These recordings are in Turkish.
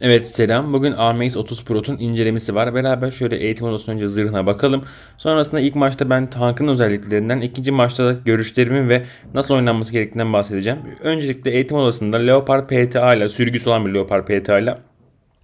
Evet selam. Bugün AMX 30 Pro'nun incelemesi var. Beraber şöyle eğitim odasından önce zırhına bakalım. Sonrasında ilk maçta ben tankın özelliklerinden, ikinci maçta da görüşlerimi ve nasıl oynanması gerektiğinden bahsedeceğim. Öncelikle eğitim odasında Leopard PTA ile sürgüsü olan bir Leopard PTA ile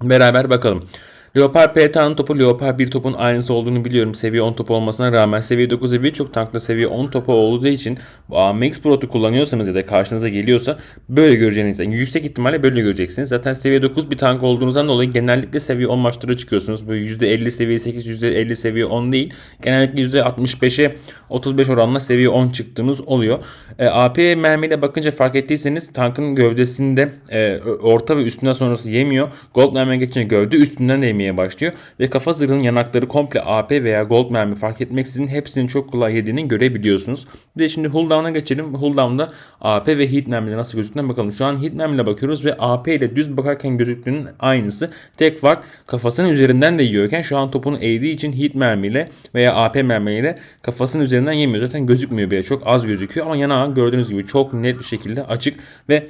beraber bakalım. Leopard PTA'nın topu Leopard 1 topun aynısı olduğunu biliyorum. Seviye 10 topu olmasına rağmen seviye 9 ve birçok tankta seviye 10 topu olduğu için AMX Pro'tu kullanıyorsanız ya da karşınıza geliyorsa böyle göreceğiniz. Yani yüksek ihtimalle böyle göreceksiniz. Zaten seviye 9 bir tank olduğunuzdan dolayı genellikle seviye 10 maçlara çıkıyorsunuz. Böyle %50 seviye 8, %50 seviye 10 değil. Genellikle %65'e 35 oranla seviye 10 çıktığınız oluyor. E, AP mermiyle bakınca fark ettiyseniz tankın gövdesinde e, orta ve üstünden sonrası yemiyor. Gold mermiye geçince gövde üstünden de yemeye başlıyor. Ve kafa zırhının yanakları komple AP veya gold mermi fark etmeksizin hepsinin çok kolay yediğini görebiliyorsunuz. Bir de şimdi hulldown'a geçelim. Hulldown'da AP ve hit mermiyle nasıl gözüktüğüne bakalım. Şu an hit mermiyle bakıyoruz ve AP ile düz bakarken gözüktüğünün aynısı. Tek fark kafasının üzerinden de yiyorken şu an topunu eğdiği için hit mermiyle veya AP mermiyle kafasının üzerinden yemiyor. Zaten gözükmüyor bile. Çok az gözüküyor ama yanağı gördüğünüz gibi çok net bir şekilde açık ve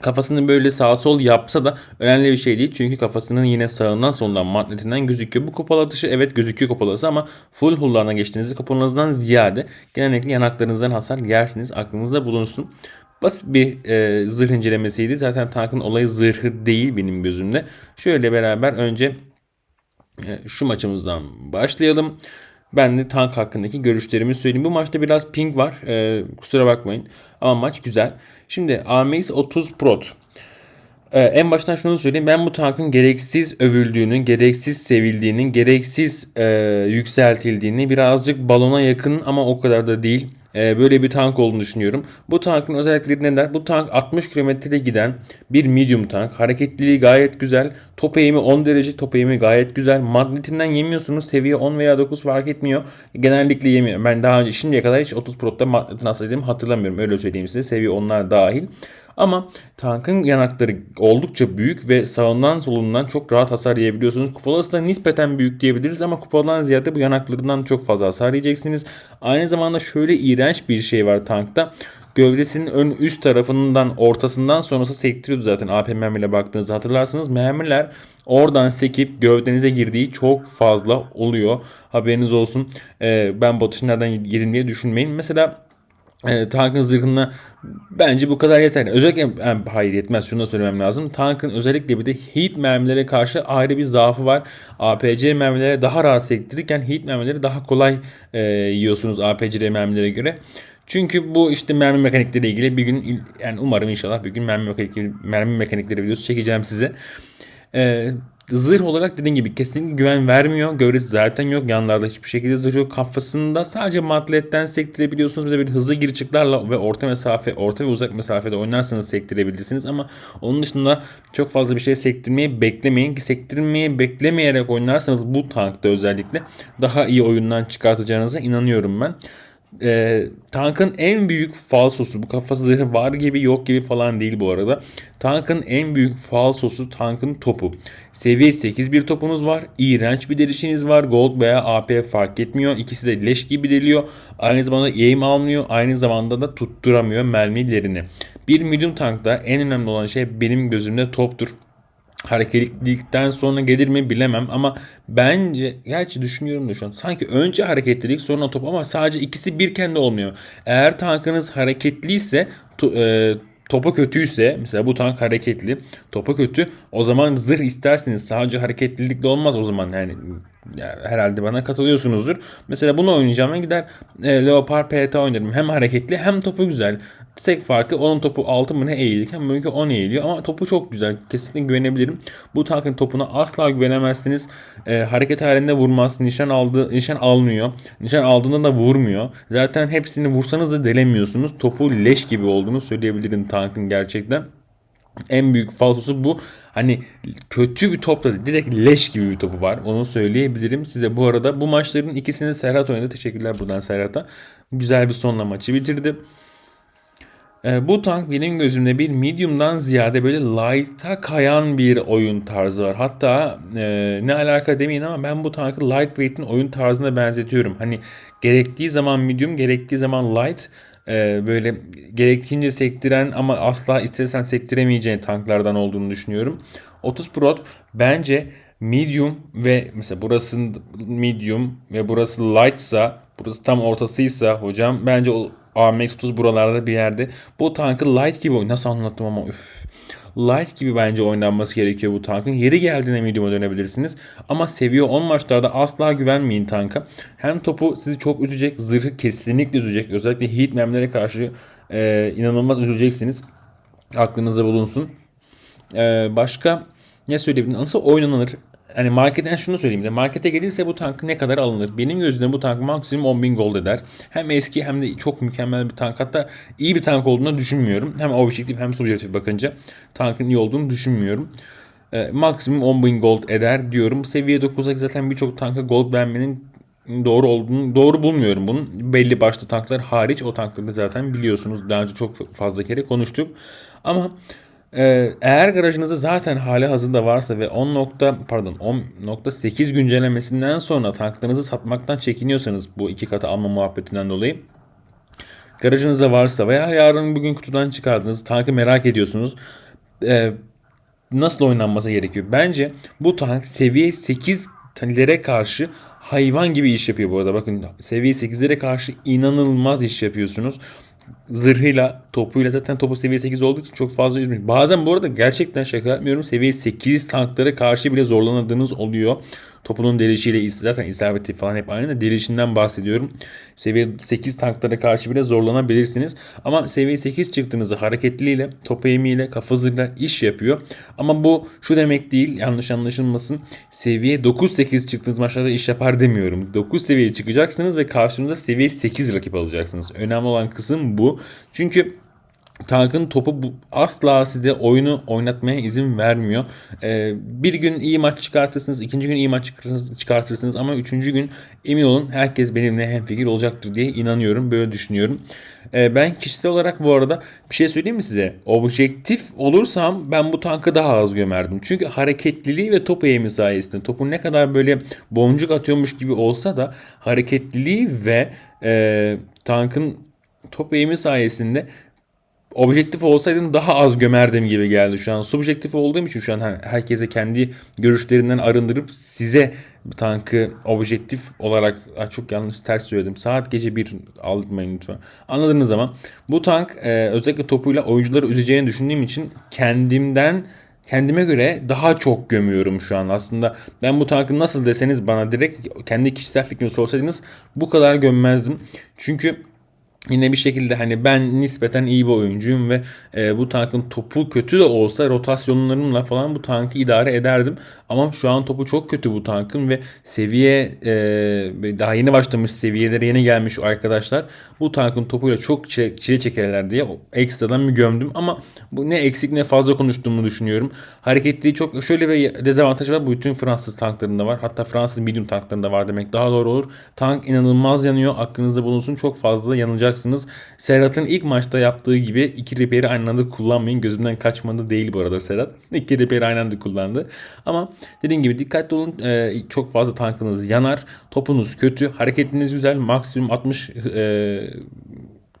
Kafasını böyle sağ sol yapsa da önemli bir şey değil. Çünkü kafasının yine sağından solundan magnetinden gözüküyor. Bu kapalı atışı evet gözüküyor kapalası ama full hulllarına geçtiğinizde kapalınızdan ziyade genellikle yanaklarınızdan hasar yersiniz. Aklınızda bulunsun. Basit bir e, zırh incelemesiydi. Zaten tankın olayı zırhı değil benim gözümde. Şöyle beraber önce e, şu maçımızdan başlayalım. Ben de tank hakkındaki görüşlerimi söyleyeyim. Bu maçta biraz ping var. Ee, kusura bakmayın. Ama maç güzel. Şimdi AMX 30 Pro. Ee, en baştan şunu söyleyeyim. Ben bu tankın gereksiz övüldüğünün, gereksiz sevildiğinin, gereksiz e, yükseltildiğini birazcık balona yakın ama o kadar da değil. E, böyle bir tank olduğunu düşünüyorum. Bu tankın özellikleri neler? Bu tank 60 kilometrede giden bir medium tank. Hareketliliği gayet güzel. Top eğimi 10 derece. Top eğimi gayet güzel. Magnetinden yemiyorsunuz. Seviye 10 veya 9 fark etmiyor. Genellikle yemiyor. Ben daha önce şimdiye kadar hiç 30 Pro'da magnetin dediğimi hatırlamıyorum. Öyle söyleyeyim size. Seviye 10'lar dahil. Ama tankın yanakları oldukça büyük ve sağından solundan çok rahat hasar yiyebiliyorsunuz. Kupolası da nispeten büyük diyebiliriz ama kupadan ziyade bu yanaklarından çok fazla hasar yiyeceksiniz. Aynı zamanda şöyle iğrenç bir şey var tankta gövdesinin ön üst tarafından ortasından sonrası sektiriyordu zaten AP mermiyle baktığınızda hatırlarsınız. Mermiler oradan sekip gövdenize girdiği çok fazla oluyor. Haberiniz olsun. Ee, ben batışı nereden yedim diye düşünmeyin. Mesela e, tankın zırhına bence bu kadar yeterli. Özellikle yani, hayır yetmez şunu da söylemem lazım. Tankın özellikle bir de heat mermilere karşı ayrı bir zaafı var. APC mermilere daha rahat sektirirken heat mermileri daha kolay e, yiyorsunuz APC mermilere göre. Çünkü bu işte mermi mekanikleriyle ilgili bir gün yani umarım inşallah bir gün mermi mekanikleri, mermi mekanikleri videosu çekeceğim size. Ee, zırh olarak dediğim gibi kesinlikle güven vermiyor. Gövdesi zaten yok. Yanlarda hiçbir şekilde zırh yok. Kafasında sadece matletten sektirebiliyorsunuz. Bir de bir hızlı gir ve orta mesafe, orta ve uzak mesafede oynarsanız sektirebilirsiniz. Ama onun dışında çok fazla bir şey sektirmeyi beklemeyin. Ki sektirmeyi beklemeyerek oynarsanız bu tankta özellikle daha iyi oyundan çıkartacağınıza inanıyorum ben e, tankın en büyük falsosu bu kafası zırhı var gibi yok gibi falan değil bu arada. Tankın en büyük falsosu tankın topu. Seviye 8 bir topunuz var. İğrenç bir delişiniz var. Gold veya AP fark etmiyor. İkisi de leş gibi deliyor. Aynı zamanda aim almıyor. Aynı zamanda da tutturamıyor mermilerini. Bir medium tankta en önemli olan şey benim gözümde toptur hareketlilikten sonra gelir mi bilemem ama bence gerçi düşünüyorum da şu an sanki önce hareketlilik sonra top ama sadece ikisi birken de olmuyor. Eğer tankınız hareketliyse to, e, topa kötüyse mesela bu tank hareketli topa kötü o zaman zırh istersiniz sadece hareketlilikle olmaz o zaman yani yani herhalde bana katılıyorsunuzdur. Mesela bunu oynayacağım gider e, Leopard PT oynarım. Hem hareketli hem topu güzel. Tek farkı onun topu 6 mı ne eğilirken bununki 10 eğiliyor ama topu çok güzel. Kesinlikle güvenebilirim. Bu tankın topuna asla güvenemezsiniz. E, hareket halinde vurmaz. Nişan aldı, nişan almıyor. Nişan aldığında da vurmuyor. Zaten hepsini vursanız da delemiyorsunuz. Topu leş gibi olduğunu söyleyebilirim tankın gerçekten. En büyük falsosu bu. Hani kötü bir topla değil, direkt leş gibi bir topu var. Onu söyleyebilirim size. Bu arada bu maçların ikisini Serhat oynadı. Teşekkürler buradan Serhat'a. Güzel bir sonla maçı bitirdi. E, bu tank benim gözümde bir medium'dan ziyade böyle light'a kayan bir oyun tarzı var. Hatta e, ne alaka demeyin ama ben bu tankı lightweight'in oyun tarzına benzetiyorum. Hani gerektiği zaman medium, gerektiği zaman light e, böyle gerektiğince sektiren ama asla istesen sektiremeyeceğin tanklardan olduğunu düşünüyorum. 30 Pro bence medium ve mesela burası medium ve burası lightsa burası tam ortasıysa hocam bence o AMX 30 buralarda bir yerde. Bu tankı light gibi nasıl anlattım ama üf. Light gibi bence oynanması gerekiyor bu tankın. Yeri geldiğinde medium'a dönebilirsiniz. Ama seviye 10 maçlarda asla güvenmeyin tanka. Hem topu sizi çok üzecek, zırhı kesinlikle üzecek. Özellikle heat memlere karşı e, inanılmaz üzüleceksiniz. Aklınızda bulunsun. Ee, başka ne söyleyebilirim? Nasıl oynanır? Hani marketten şunu söyleyeyim de markete gelirse bu tank ne kadar alınır? Benim gözümde bu tank maksimum 10.000 gold eder. Hem eski hem de çok mükemmel bir tank. Hatta iyi bir tank olduğunu düşünmüyorum. Hem objektif hem subjektif bakınca tankın iyi olduğunu düşünmüyorum. Ee, maksimum 10.000 gold eder diyorum. Seviye 9'a zaten birçok tanka gold vermenin doğru olduğunu doğru bulmuyorum bunun. Belli başlı tanklar hariç o tankları zaten biliyorsunuz. Daha önce çok fazla kere konuştuk. Ama ee, eğer garajınızda zaten hali hazırda varsa ve 10 nokta pardon 10.8 güncellemesinden sonra tanklarınızı satmaktan çekiniyorsanız bu iki katı alma muhabbetinden dolayı garajınızda varsa veya yarın bugün kutudan çıkardığınız tankı merak ediyorsunuz. Ee, nasıl oynanması gerekiyor? Bence bu tank seviye 8'lere karşı hayvan gibi iş yapıyor bu arada. Bakın seviye 8'lere karşı inanılmaz iş yapıyorsunuz zırhıyla, topuyla zaten topu seviye 8 olduğu için çok fazla üzmüyor. Bazen bu arada gerçekten şaka yapmıyorum. Seviye 8 tanklara karşı bile zorlanadığınız oluyor. Topunun delişiyle zaten isabeti falan hep aynı da delişinden bahsediyorum. Seviye 8 tanklara karşı bile zorlanabilirsiniz. Ama seviye 8 çıktığınızda hareketliliğiyle, top eğimiyle, kafa zırhla iş yapıyor. Ama bu şu demek değil yanlış anlaşılmasın. Seviye 9-8 çıktığınız maçlarda iş yapar demiyorum. 9 seviyeye çıkacaksınız ve karşınıza seviye 8 rakip alacaksınız. Önemli olan kısım bu. Çünkü Tank'ın topu bu, asla size oyunu oynatmaya izin vermiyor. Ee, bir gün iyi maç çıkartırsınız, ikinci gün iyi maç çıkartırsınız ama üçüncü gün emin olun herkes benimle hemfikir olacaktır diye inanıyorum. Böyle düşünüyorum. Ee, ben kişisel olarak bu arada bir şey söyleyeyim mi size? Objektif olursam ben bu tankı daha az gömerdim. Çünkü hareketliliği ve top eğimi sayesinde topun ne kadar böyle boncuk atıyormuş gibi olsa da hareketliliği ve e, tankın top eğimi sayesinde objektif olsaydım daha az gömerdim gibi geldi şu an. Subjektif olduğum için şu an herkese kendi görüşlerinden arındırıp size tankı objektif olarak çok yanlış ters söyledim. Saat gece bir almayın lütfen. Anladığınız zaman bu tank e, özellikle topuyla oyuncuları üzeceğini düşündüğüm için kendimden kendime göre daha çok gömüyorum şu an. Aslında ben bu tankı nasıl deseniz bana direkt kendi kişisel fikrimi sorsaydınız bu kadar gömmezdim. Çünkü Yine bir şekilde hani ben nispeten iyi bir oyuncuyum ve e, bu tankın topu kötü de olsa rotasyonlarımla falan bu tankı idare ederdim. Ama şu an topu çok kötü bu tankın ve seviye e, daha yeni başlamış seviyelere yeni gelmiş arkadaşlar. Bu tankın topuyla çok çile, çekerler diye ekstradan bir gömdüm. Ama bu ne eksik ne fazla konuştuğumu düşünüyorum. Hareketliliği çok şöyle bir dezavantajı var. Bu bütün Fransız tanklarında var. Hatta Fransız medium tanklarında var demek daha doğru olur. Tank inanılmaz yanıyor. Aklınızda bulunsun. Çok fazla yanacak olacaksınız. Serhat'ın ilk maçta yaptığı gibi iki repair'i aynı anda kullanmayın. Gözümden kaçmadı değil bu arada Serhat. İki repair'i aynı anda kullandı. Ama dediğim gibi dikkatli olun. Ee, çok fazla tankınız yanar. Topunuz kötü. Hareketiniz güzel. Maksimum 60 e,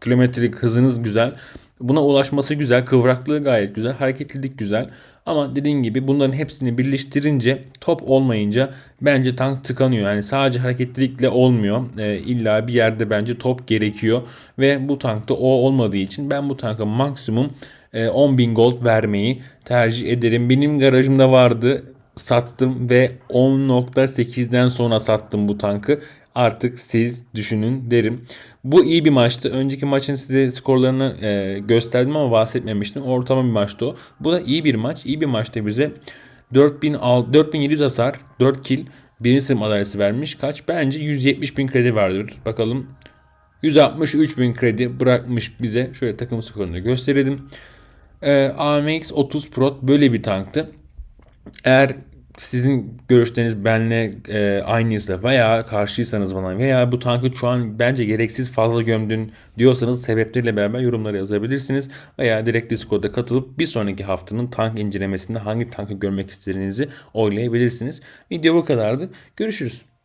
kilometrelik hızınız güzel. Buna ulaşması güzel, kıvraklığı gayet güzel, hareketlilik güzel. Ama dediğim gibi bunların hepsini birleştirince top olmayınca bence tank tıkanıyor. Yani sadece hareketlilikle olmuyor. E, illa bir yerde bence top gerekiyor. Ve bu tankta o olmadığı için ben bu tanka maksimum e, 10.000 gold vermeyi tercih ederim. Benim garajımda vardı sattım ve 10.8'den sonra sattım bu tankı. Artık siz düşünün derim. Bu iyi bir maçtı. Önceki maçın size skorlarını e, gösterdim ama bahsetmemiştim. Ortalama bir maçtı o. Bu da iyi bir maç. İyi bir maçtı bize. 4000, 4700 hasar, 4 kill, birinci sınıf madalyası vermiş. Kaç? Bence 170 bin kredi vardır. Bakalım. 163 bin kredi bırakmış bize. Şöyle takım skorunu gösterelim. Ee, AMX 30 Pro böyle bir tanktı. Eğer sizin görüşleriniz benle e, aynıysa veya karşıysanız bana veya bu tankı şu an bence gereksiz fazla gömdün diyorsanız sebepleriyle beraber yorumlara yazabilirsiniz. Veya direkt Discord'da katılıp bir sonraki haftanın tank incelemesinde hangi tankı görmek istediğinizi oylayabilirsiniz. Video bu kadardı. Görüşürüz.